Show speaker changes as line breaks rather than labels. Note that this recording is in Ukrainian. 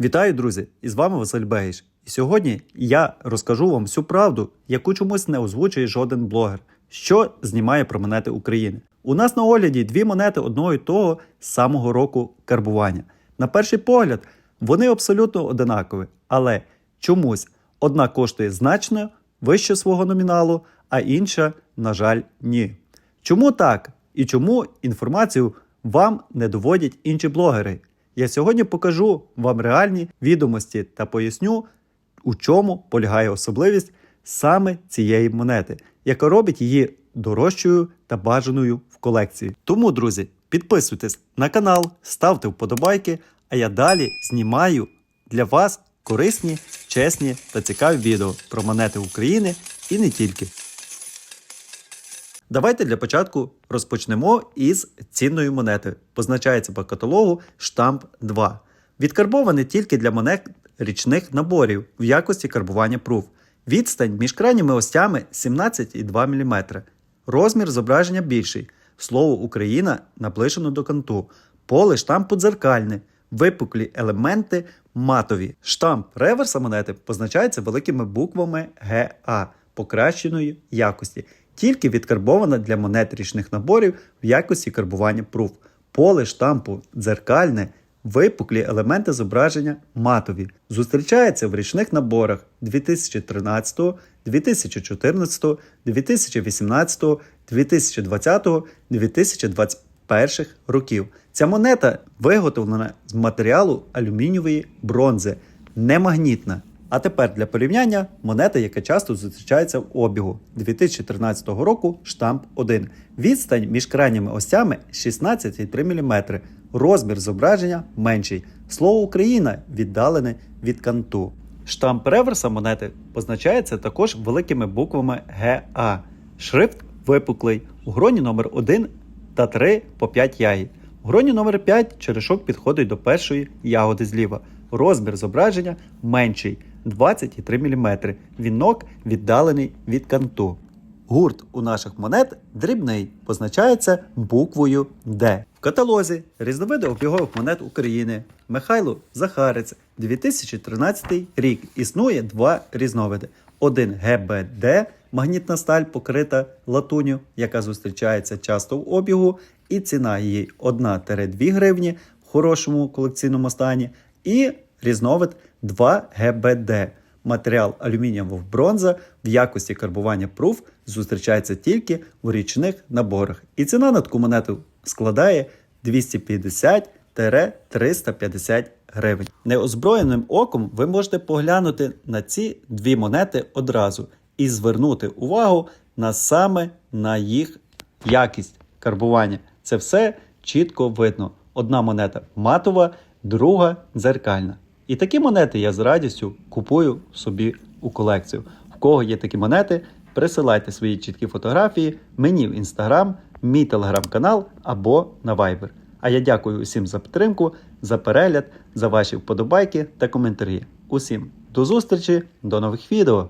Вітаю, друзі! І з вами Василь Бегіш. І сьогодні я розкажу вам всю правду, яку чомусь не озвучує жоден блогер, що знімає про монети України. У нас на огляді дві монети одного і того самого року карбування. На перший погляд, вони абсолютно одинакові, але чомусь одна коштує значно вище свого номіналу, а інша, на жаль, ні. Чому так? І чому інформацію вам не доводять інші блогери? Я сьогодні покажу вам реальні відомості та поясню, у чому полягає особливість саме цієї монети, яка робить її дорожчою та бажаною в колекції. Тому, друзі, підписуйтесь на канал, ставте вподобайки, а я далі знімаю для вас корисні, чесні та цікаві відео про монети України і не тільки. Давайте для початку розпочнемо із цінної монети. Позначається по каталогу штамп 2. Відкарбований тільки для монет річних наборів в якості карбування пруф. Відстань між крайніми остями 17,2 мм. Розмір зображення більший. Слово Україна наближено до канту. Поле штампу дзеркальне. Випуклі елементи матові. Штамп реверса монети позначається великими буквами ГА покращеної якості, тільки відкарбована для монет річних наборів в якості карбування пруф. Поле штампу дзеркальне, випуклі елементи зображення матові. Зустрічається в річних наборах 2013, 2014, 2018, 2020, 2021 років. Ця монета виготовлена з матеріалу алюмінієвої бронзи, немагнітна. А тепер для порівняння монета, яка часто зустрічається в обігу 2013 року штамп 1. Відстань між крайніми осями 16,3 мм. Розмір зображення менший. Слово Україна віддалене від канту. Штамп реверса монети позначається також великими буквами ГА. Шрифт випуклий. У гроні номер 1 та 3 по 5 ягід. У гроні номер 5 черешок підходить до першої ягоди зліва. Розмір зображення менший 20,3 мм. Вінок віддалений від канту. Гурт у наших монет дрібний, позначається буквою Д. В каталозі різновиди обігових монет України Михайло Захарець 2013 рік. Існує два різновиди. Один ГБД магнітна сталь покрита латуню, яка зустрічається часто в обігу, і ціна її 1-2 гривні в хорошому колекційному стані. І різновид 2 ГБД. Матеріал алюмінієва бронза в якості карбування пруф зустрічається тільки в річних наборах. І ціна на таку монету складає 250-350 гривень. Неозброєним оком ви можете поглянути на ці дві монети одразу і звернути увагу на саме на їх якість карбування. Це все чітко видно. Одна монета матова, друга дзеркальна. І такі монети я з радістю купую собі у колекцію. В кого є такі монети, присилайте свої чіткі фотографії мені в інстаграм, мій телеграм-канал або на Viber. А я дякую усім за підтримку, за перегляд, за ваші вподобайки та коментарі. Усім до зустрічі, до нових відео!